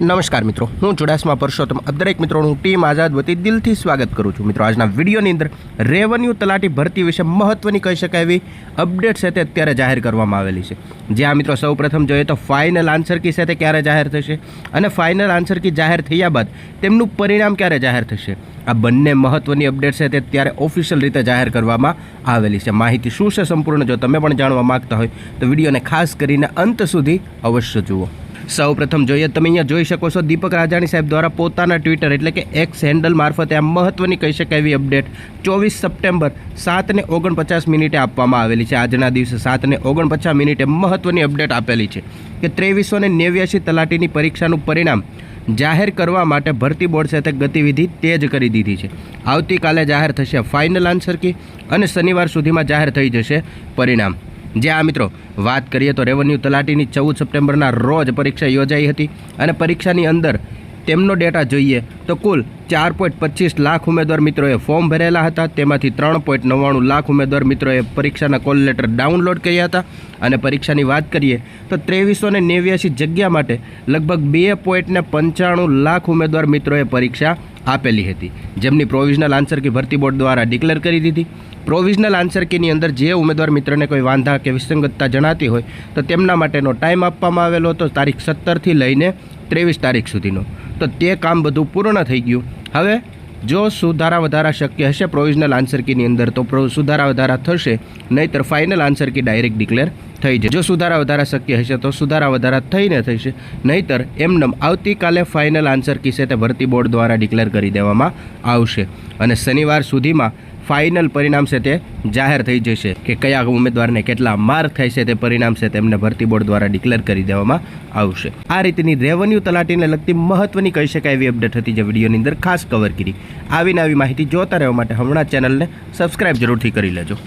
નમસ્કાર મિત્રો, હું ચુડાસમા પરસોત્તમ. દરેક મિત્રોનું ટીમ આઝાદ વતી દિલથી સ્વાગત કરું છું. મિત્રો, આજના વિડીયોની અંદર રેવન્યુ તલાટી ભરતી વિશે મહત્ત્વની કહી શકાય એવી અપડેટ સાથે અત્યારે જાહેર કરવામાં આવેલી છે. જ્યાં મિત્રો સૌ પ્રથમ જોઈએ તો ફાઇનલ આન્સર કી સાથે ક્યારે જાહેર થશે અને ફાઇનલ આન્સર કી જાહેર થયા બાદ તેમનું પરિણામ ક્યારે જાહેર થશે? આ બંને મહત્ત્વની અપડેટ છે તે ત્યારે ઓફિશિયલ રીતે જાહેર કરવામાં આવેલી છે. માહિતી શું છે સંપૂર્ણ જો તમે પણ જાણવા માગતા હોય તો વિડીયોને ખાસ કરીને અંત સુધી અવશ્ય જુઓ. સૌ પ્રથમ જોઈએ, તમે અહીંયા જોઈ શકો છો, દીપક રાજાણી સાહેબ દ્વારા પોતાના ટ્વિટર એટલે કે એક્સ હેન્ડલ મારફતે આ મહત્ત્વની કહી શકાય એવી અપડેટ ચોવીસ સપ્ટેમ્બર સાત ને ઓગણપચાસ મિનિટે આપવામાં આવેલી છે. આજના દિવસે સાત ને ઓગણપચાસ મિનિટે મહત્ત્વની અપડેટ આપેલી છે કે ત્રેવીસો ને નેવ્યાસી તલાટીની પરીક્ષાનું પરિણામ જાહેર કરવા માટે ભરતી બોર્ડ સાથે ગતિવિધિ તેજ કરી દીધી છે. આવતીકાલે જાહેર થશે ફાઇનલ આન્સર કી અને શનિવાર સુધીમાં જાહેર થઈ જશે પરિણામ. જે આ મિત્રો વાત કરીએ તો રેવન્યુ તલાટીની ચૌદ સપ્ટેમ્બરના રોજ પરીક્ષા યોજાઈ હતી અને પરીક્ષાની અંદર તેમનો ડેટા જોઈએ તો કુલ ચાર પોઈન્ટ પચીસ લાખ ઉમેદવાર મિત્રોએ ફોર્મ ભરેલા હતા. તેમાંથી ત્રણ પોઈન્ટ નવ્વાણું લાખ ઉમેદવાર મિત્રોએ પરીક્ષાના કોલ લેટર ડાઉનલોડ કર્યા હતા. અને પરીક્ષાની વાત કરીએ તો ત્રેવીસો ને નેવ્યાસી જગ્યા માટે લગભગ બે પોઈન્ટને પંચાણું લાખ ઉમેદવાર મિત્રોએ પરીક્ષા આપેલી હતી. જેમની પ્રોવિઝનલ આન્સર કી ભરતી બોર્ડ દ્વારા ડિક્લેર કરી દીધી. પ્રોવિઝનલ આન્સર કીની અંદર જે ઉમેદવાર મિત્રને કોઈ વાંધા કે વિસંગતતા જણાતી હોય, તો તેમના માટેનો ટાઈમ આપવામાં આવેલો હતો તારીખ સત્તરથી લઈને ત્રેવીસ તારીખ સુધીનો. તો તે કામ બધું પૂર્ણ થઈ ગયું. હવે જો સુધારા વધારા શક્ય હશે પ્રોવિઝનલ આન્સર કીની અંદર, તો સુધારા વધારા થશે, નહીંતર final answer key direct declare થઈ જાય જો સુધારા વધારા શક્ય હશે, તો સુધારા વધારા થઈને થશે, નહીંતર એમનેમ આવતીકાલે ફાઇનલ આન્સર કી છે તે ભરતી બોર્ડ દ્વારા ડિક્લેર કરી દેવામાં આવશે. અને શનિવાર સુધીમાં ફાઇનલ પરિણામ છે તે જાહેર થઈ જશે કે કયા ઉમેદવારને કેટલા માર્ક થાય છે તે પરિણામ છે તેમને ભરતી બોર્ડ દ્વારા ડિક્લેર કરી દેવામાં આવશે. આ રીતની રેવન્યુ તલાટીને લગતી મહત્વની કહી શકાય એવી અપડેટ હતી જે વિડીયોની અંદર ખાસ કવર કરી. આવીને આવી માહિતી જોતા રહેવા માટે હમણાં ચેનલને સબસ્ક્રાઇબ જરૂરથી કરી લેજો.